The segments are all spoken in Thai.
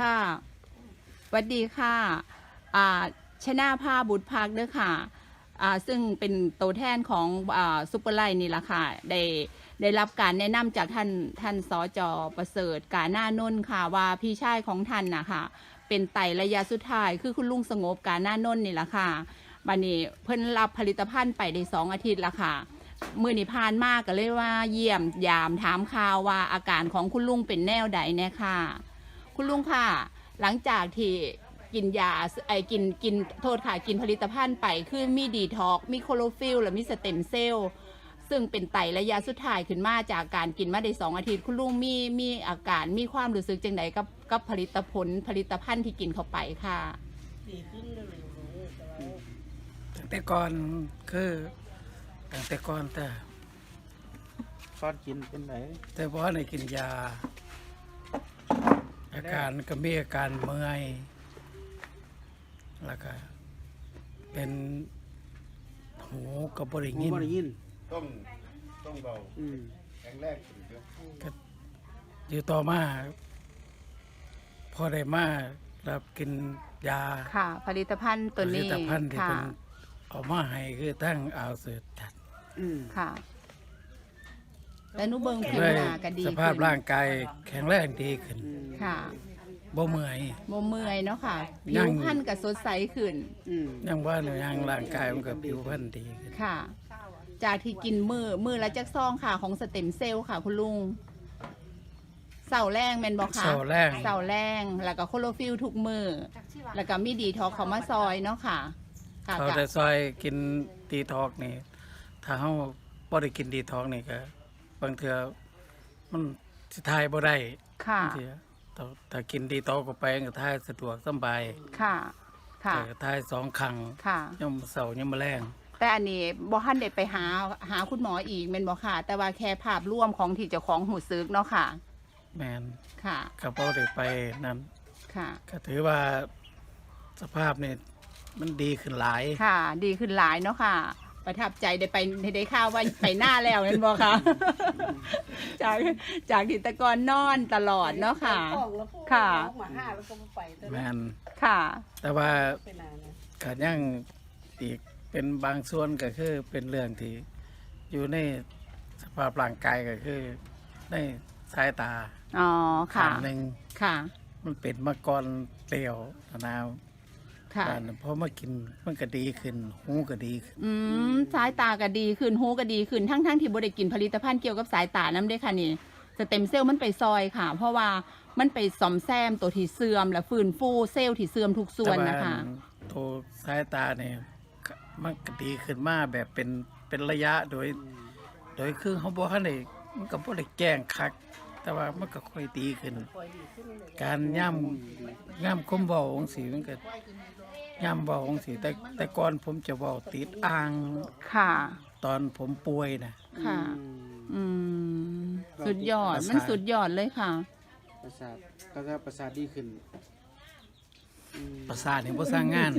ค่ะสวัสดีค่ะอ่าชนะภาบุตรพักเด้อค่ะอ่าซึ่งเป็นตัวแทนของอ่าซุปเปอร์ไลน์นี่ละค่ะ ได้ได้รับการแนะนำจากท่านท่านสจประเสริฐกาหน้านนท์ค่ะ ว่าพี่ชายของท่านนะคะเป็นไตระยะสุดท้ายคือคุณลุงสงบกาหน้านนท์นี่ละค่ะบันนี้เพิ่นรับผลิตภัณฑ์ไปได้สองอาทิตย์ละค่ะ มือนิพานมากก็เลยว่าเยี่ยมยามถามข่าวว่าอาการของคุณลุงเป็นแนวใดเนี่ยค่ะ คุณลุงค่ะ หลังจากที่กินยาไอ้กินกินโทษค่ะกินผลิตภัณฑ์ไปคือมีดีท็อกมีโคโลฟิลและมีสเต็มเซลล์ซึ่งเป็นไตระยะสุดท้ายขึ้นมาจากการกินมาได้สองอาทิตย์ คุณลุงมีมีอาการมีความรู้สึกจังไดกับกับผลิตผลผลิตภัณฑ์ที่กินเข้าไปค่ะดีขึ้นเลยแต่ว่าตั้งแต่ก่อนคือตั้งแต่ก่อนแต่ก้อนกินเป็นไหนแต่พอในกินยา อาการก็มีอาการเมื่อย แล้วก็เป็นหูกับบริผมยินบ่ได้ยิน ต้องต้องเบาอืมแข็งแรงขึ้นเยอะอยู่ต่อมา พอได้มารับกินยาค่ะ ผลิตภัณฑ์ผตัวลินี้ตภัณฑ์ที่ค่ะเป็นเอามาให้คือตั้งเอาเสือจัด อืมค่ะ และหนุเบิงผิวด้วยหน้าก็ดีสภาพขึ้นร่างกายแข็งแรงดีขึ้นอืมค่ะบ่เมื่อยโมเมื่อยเนาะค่ะยัผิวงพรรณก็สดใสขึ้น อืมยังว่าในยังร่างกายมันก็ผิวพรรณดีขึ้นค่ะ จากที่กินมือมือละจักซองค่ะ ของสเต็มเซลล์ค่ะ คุณลุงเสาแรงแมนบอกค่ะเสาแรงเสาแรงแล้วก็โคโลฟิลทุกมือแล้วก็มีดีทอกเขามาซอยเนาะค่ะ ค่ะเขาก็ได้ซอยกินดีทอกนี่ถ้าเขาบ่ได้กินดีทอกนี่ก็ บางเทื่อมันสิทายบ่ได้ค่ะ บางเทื่อถ้าถ้ากินดีทอกก็ไปก็ทายสะดวกสำบายค่ะ ค่ะ แต่ก็ทายสองครั้งค่ะยามเสาร์ยามแมลง แต่อันนี้บ่ทันได้ไปหาหาคุณหมออีกแม่นบ่ค่ะ แต่ว่าแค่ภาพรวมของที่เจ้าของหูซึกเนาะค่ะ แม่นค่ะก็บ่ได้ไปนั่นค่ะ ก็ถือว่าสภาพนี่มันดีขึ้นหลาย ค่ะ ดีขึ้นหลายเนาะค่ะ ประทับใจได้ไปได้ข่าวว่าไปหน้าแล้วนั่นบ่ค่ะ จากจากทิตกรนอนตลอดเนาะค่ะไปของแล้วพวกค่ะน้องมาห้าแล้วก็ไปแต่แม่นค่ะ แต่ว่าเป็นนานนะก็ยังอีกเป็นบางส่วนก็คือเป็นเรื่องที่อยู่ในสภาพร่างกายก็คือ ในสายตาอ๋อ ค่ะ ข้างหนึ่งค่ะ มันเป็นมาก่อนเปลี่ยวนาว ค่ะ บ้านนั้นพอมากินมันก็ดีขึ้นหูก็ดีขึ้นอืมสายตาก็ดีขึ้นหูก็ดีขึ้นทั้งทั้งๆที่บ่ได้กินผลิตภัณฑ์เกี่ยวกับสายตานํเด้ค่ะนี่สเต็มเซลล์มันไปซอยค่ะ เพราะว่ามันไปซ่อมแซมตัวที่เสื่อม และฟื้นฟูเซลล์ที่เสื่อมทุกส่วนนะคะแต่ว่าตัวสายตาเนี่ยก็มันก็ดีขึ้นมาแบบเป็นเป็นระยะโดย โดยคือเขาบอกให้ได้มันก็บ่ได้แกล้งคัก แต่ว่ามันก็ค่อยดีขึ้นปล่อยดีขึ้นเลยการย่ำย่ำคมเบาของสีมันก็ย่ำเบาของสีแต่แต่ก่อนผมจะเบาติดอ่างค่ะ ตอนผมป่วยนะค่ะ อืมอืมสุดยอด มันสุดยอดเลยค่ะ ประสาทก็ถ้าประสาทดีขึ้นอืมประสาทเนี่ยบ่สร้างงาน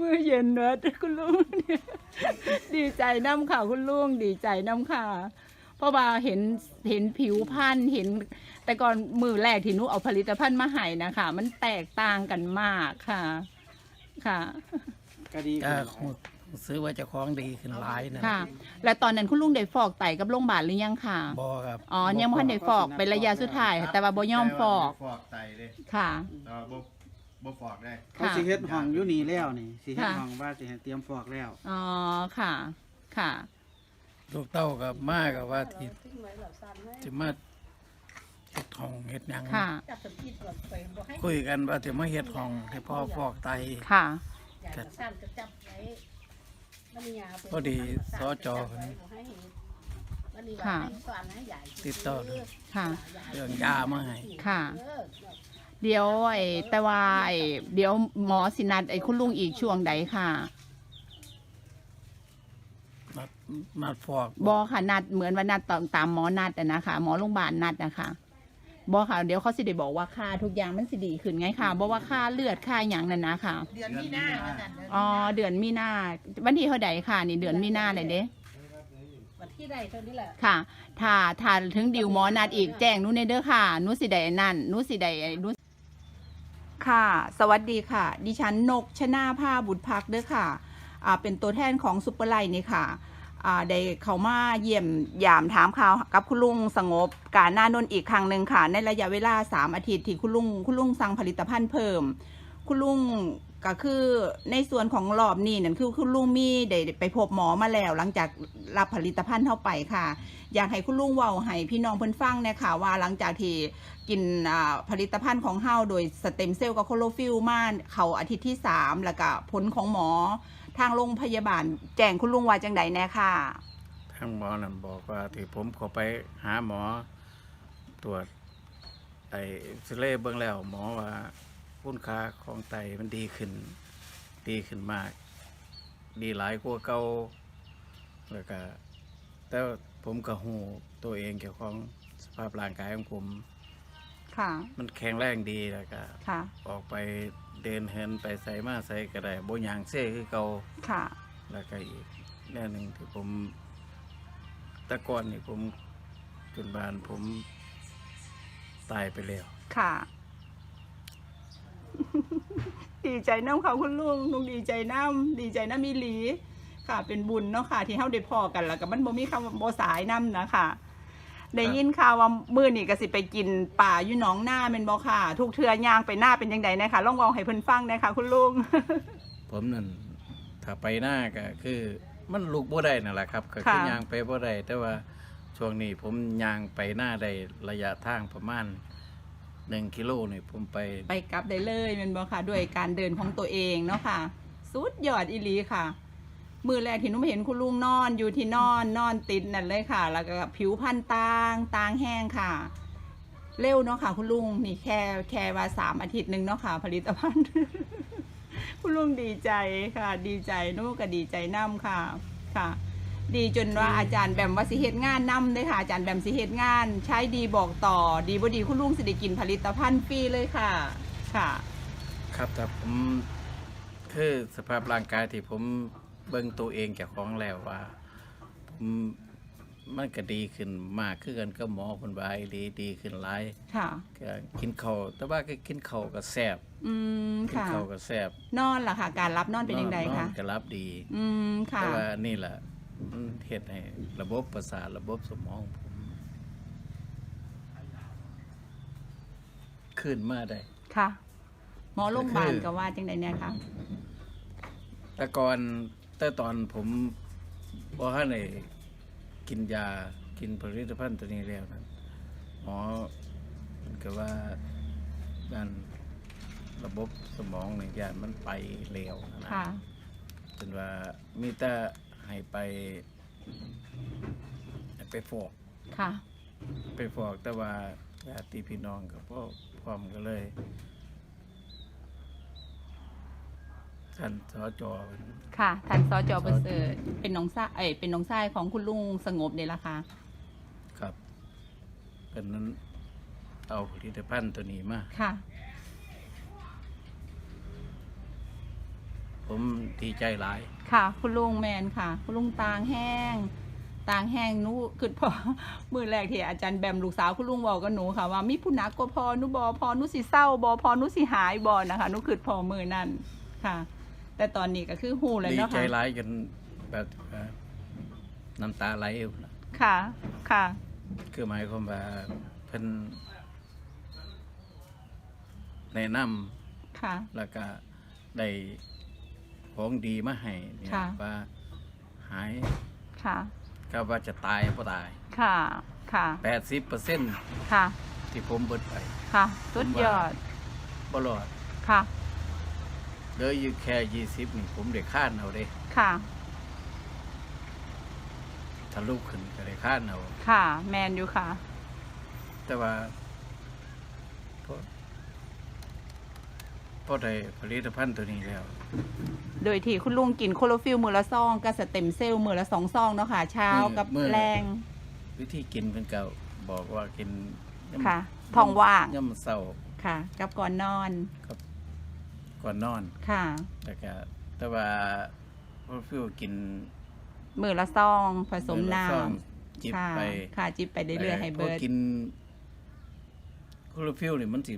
มือเย็นเนอะคุณลุงเนี่ยดีใจน้ำค่ะคุณลุงดีใจน้ำค่ะ เพราะว่าเห็นเห็นผิวพรรณเห็น แต่ก่อนมือแรกที่หนุเอาผลิตภัณฑ์มาให้นะคะ มันแตกต่างกันมากค่ะ ค่ะ ก็ดีก็ขึ้นซื้อว่าเจะคล้าของดีขึ้นหลายนะค่ะ และตอนนั้นคุณลุงได้ฟอกไตกับโรงพยาบาลหรือยังค่ะ บอครับอ๋อ ยังไม่ทันได้ฟอกเป็นระยะสุดท้ายค่ะแต่ว่าบ่ยอมฟอกฟอกไตเลยค่ะ แต่ว่าบ่บ่ฟอกได้ เขาสิเฮ็ดห้องอยู่นี่แล้วนี่สิเฮ็ดค่ะ ห้องว่าสิให้เตรียมฟอกแล้ว อ๋อ ค่ะ ค่ะ ลูกเต้ากับมากับว่าที่ทิ้งไว้เหล่าซันให้จะมาเฮ็ดห้องเฮ็ดหยังค่ะ จับสกิดก่อนไปบอกให้คุยกันว่าจะมาเฮ็ดห้องให้พ่อฟอกไต ค่ะ อยากจะสั้นก็จับไว้มันมียาพอดีสจคนนี้บอกให้เห็นมันมีว่าค่ะ ให้สอนให้ใหญ่ติดต่อเลย ค่ะ เรื่องยามาให้ค่ะ เออเดี๋ยวไอ้แต่ว่าไอ้เดี๋ยวหมอสินัดไอ้คุณลุงอีกช่วงใดค่ะนัด นัดฟอกบอค่ะนัดเหมือนว่านัดตามตามหมอนัดอะนะคะ หมอโรงพยาบาลนัดนะคะบอค่ะเดี๋ยวเขาสิได้บอกว่าค่าทุกอย่างมันสิดีขึ้นไงค่ะบอกว่าค่าเลือดค่าอย่างนั้นนะค่ะ เดือนมีนาแล้วกันอ๋อเดือนมีนาวันที่เท่าใดค่ะนี่เดือนมีนาเลยเด้วันที่ใดเท่านี้แหละค่ะ ถ้าถ้าถึงดิวหมอนัดอีกแจ้งหนูในเด้อค่ะหนูสิได้นั่นหนูสิได้หนูค่ะ สวัสดีค่ะ ดิฉันนกชนาภาบุตรพักเด้อค่ะอ่าเป็นตัวแทนของซุปเปอร์ไลน์นี่ค่ะอ่า ได้เข้ามาเยี่ยมยามถามข่าวกับคุณลุงสงบการหน้านนอีกครั้งหนึ่งค่ะ ในระยะเวลา 3 อาทิตย์ที่คุณลุงคุณลุงสั่งผลิตภัณฑ์เพิ่ม คุณลุงก็คือในส่วนของรอบนี้นั่นคือคุณลุงมีได้ไปพบหมอมาแล้ว หลังจากรับผลิตภัณฑ์เข้าไปค่ะ อยากให้คุณลุงเว้าให้พี่น้องเพิ่นฟังนยคะว่าหลังจากที่กินผลิตภัณฑ์ของเฮาโดยสเต็มเซลล์กับโคโลฟิลมาเขาอาทิตย์ที่ 3 แล้วก็ผลของหมอ ทางโรงพยาบาล แจ้งคุณลุงว่าจังใดแน่ค่ะ ทางหมอนั่นบอกว่าที่ผมเขอไปหาหมอตรวจไอ้เอ็กซเรย์เบื้องแล้ว หมอว่าคุณค่าของไตมันดีขึ้น ดีขึ้นมาก ดีหลายกว่าเก่าแล้วก็แต่ผมก็หูตัวเองเกี่ยวของสภาพร่างกายของผม ค่ะ มันแข็งแรงดีแล้วก็ค่ะ ออกไป เดินเหินไปใส่มาใส่ก็ได้บ่ยางเซ่คือเก่าค่ะ แล้วก็อีกแน่หนึ่งที่ผมแตะก่อนนี่ผมจนบานผมตายไปแล้ว ค่ะ ดีใจน้ำค่ะคุณลุงลุงดีใจน้ำดีใจน้ำมีหลี ค่ะ เป็นบุญเนาะค่ะ ที่เฮาได้พอกันแล้วก็มันบ่มีคำว่าบ่สายน้ำนะคะ ได้ยินข่าวว่ามื้อนี้ก็สิไปกินป่าอยู่หนองนาแม่นบ่ค่ะ ทุกเทื่อย่าง ไปหน้าเป็นจังไดนะคะลองเว้าให้เพิ่นฟังหนะคะคุณลุง ผมนั่นถ้าไปหน้าก็คือ มันลูกบ่ได้นั่นแหละครับ ก็คือค่ะ ยางไปบ่ได้แต่ว่าช่วงนี้ผมยางไปหน้าได้ระยะทางประมาณหนึ่งกิโลนี่ผมไป ไปกลับได้เลยแม่นบ่ค่ะ ด้วยการเดินของตัวเองเนาะค่ะ สุดยอดอีหลีค่ะ มือแรกที่หนุ่มเห็นคุณลุงนอนอยู่ที่นอนนอนติดนั่นเลยค่ะ แล้วก็ผิวพรรณตางตางแห้งค่ะ เร็วเนาะค่ะ คุณลุงนี่แค่แค่ว่าสามอาทิตย์หนึ่งเนาะค่ะ ผลิตภัณฑ์ คุณลุงดีใจค่ะ ดีใจหนู่ก็ดีใจน้ำค่ะค่ะ ดีจนว่าอาจารย์แบมว่าสิเฮ็ดงานนำเลยค่ะอาจารย์แบมสิเฮ็ดงาน ใช้ดีบอกต่อ ดีบ่ดีคุณลุงสิได้กินผลิตภัณฑ์ฟรีเลยค่ะ ค่ะ ครับแต่ผมคือสภาพร่างกายที่ผม เบิ่งตัวเองจากของแล้วว่าผมมันก็ดีขึ้นมากขึ้นกันก็หมอคนบายดีดีขึ้นหลายค่ะก็กินข้าวแต่ว่าก็กินข้าวก็แซ่บอืมกินค่ะข้าวก็แซ่บนอนล่ะค่ะ การรับนอนเป็นยังไงนอคะนก็รับดี อืมค่ะแต่ว่านี่แหละมันเฮ็ดให้ระบบประสาทระบบสมองผมขึ้นมาได้ค่ะ หมอโรงพยาบาลคือก็ว่าจังไดเนี่ยค่ะแต่ก่อน แต่ตอนผมบ่ทันได้กินยากินผลิตภัณฑ์ตัวนี้แล้วนั้นหมอมันก็ว่าด้านระบบสมองในยานมันไปเร็วนะค่ะ จนว่ามีแต่ให้ไปให้ไปฟอก ค่ะ ไปฟอกแต่ว่าญาติพี่น้องกับพ่อพร้อมก็เลย ท่านสจเพิ่นค่ะท่านสจประเสริฐเป็นน้องชายเอ้ยเป็นน้องชายของคุณลุงสงบเนี่ยละค่ะครับเป็นนั้นเอาผลิตภัณฑ์ตัวนี้มาค่ะ ผมดีใจหลาย ค่ะ คุณลุงแมนค่ะ คุณลุงตางแห้งตางแห้งหนูคือพอมือแรกที่อาจารย์แบมลูกสาวคุณลุงบอกกับหนูค่ะว่ามีผู้หนักก็พอหนูบอพอหนูสิเศร้าบอพอหนูสิหายบอนะคะหนูคือพอมือนั่นค่ะ แต่ตอนนี้ก็คือหูแล้วดีเนาะใจค่ะหลายจนแบบว่าน้ำตาไหลอยู่นะค่ะ ค่ะ คือหมายความว่าเพิ่นแนะนำค่ะแล้วก็ได้ของดีมาให้เนี่ยค่ะ ว่าหายค่ะ ก็ว่าจะตายก็ตาย ค่ะ ค่ะแปดสิบเปอร์เซ็นต์ค่ะ ที่ผมเบิดไปค่ะ สุดยอดบ่รอด ค่ะ เหลืออยู่แค่ยี่สิบนี่ผมได้ค้านเอาเด้ค่ะถ้าลูกขึ้นก็ได้ค้านเอา ค่ะ แมนอยู่ค่ะ แต่ว่าพอพอได้ผลิตภัณฑ์ตัวนี้แล้ว โดยที่คุณลุงกินโคโลฟิลมือละซองกับสเต็มเซลล์มือละสองซองเนาะค่ะ เช้ากับมื้อ แรง วิธีกินเพิ่นก็บอกว่ากินย่ำค่ะท้องว่าง ย่ำเศร้าค่ะ กับก่อนนอน กับ ก่อนนอนค่ะ แต่ก็แต่ว่าพอฟิวกินมือละซองผสมมื้อละน้ซองจิบำค่ะไปค่ะจิบไปเรื่อยๆให้เบิร์ด พอกินคลอโรฟิลนี่มันสิ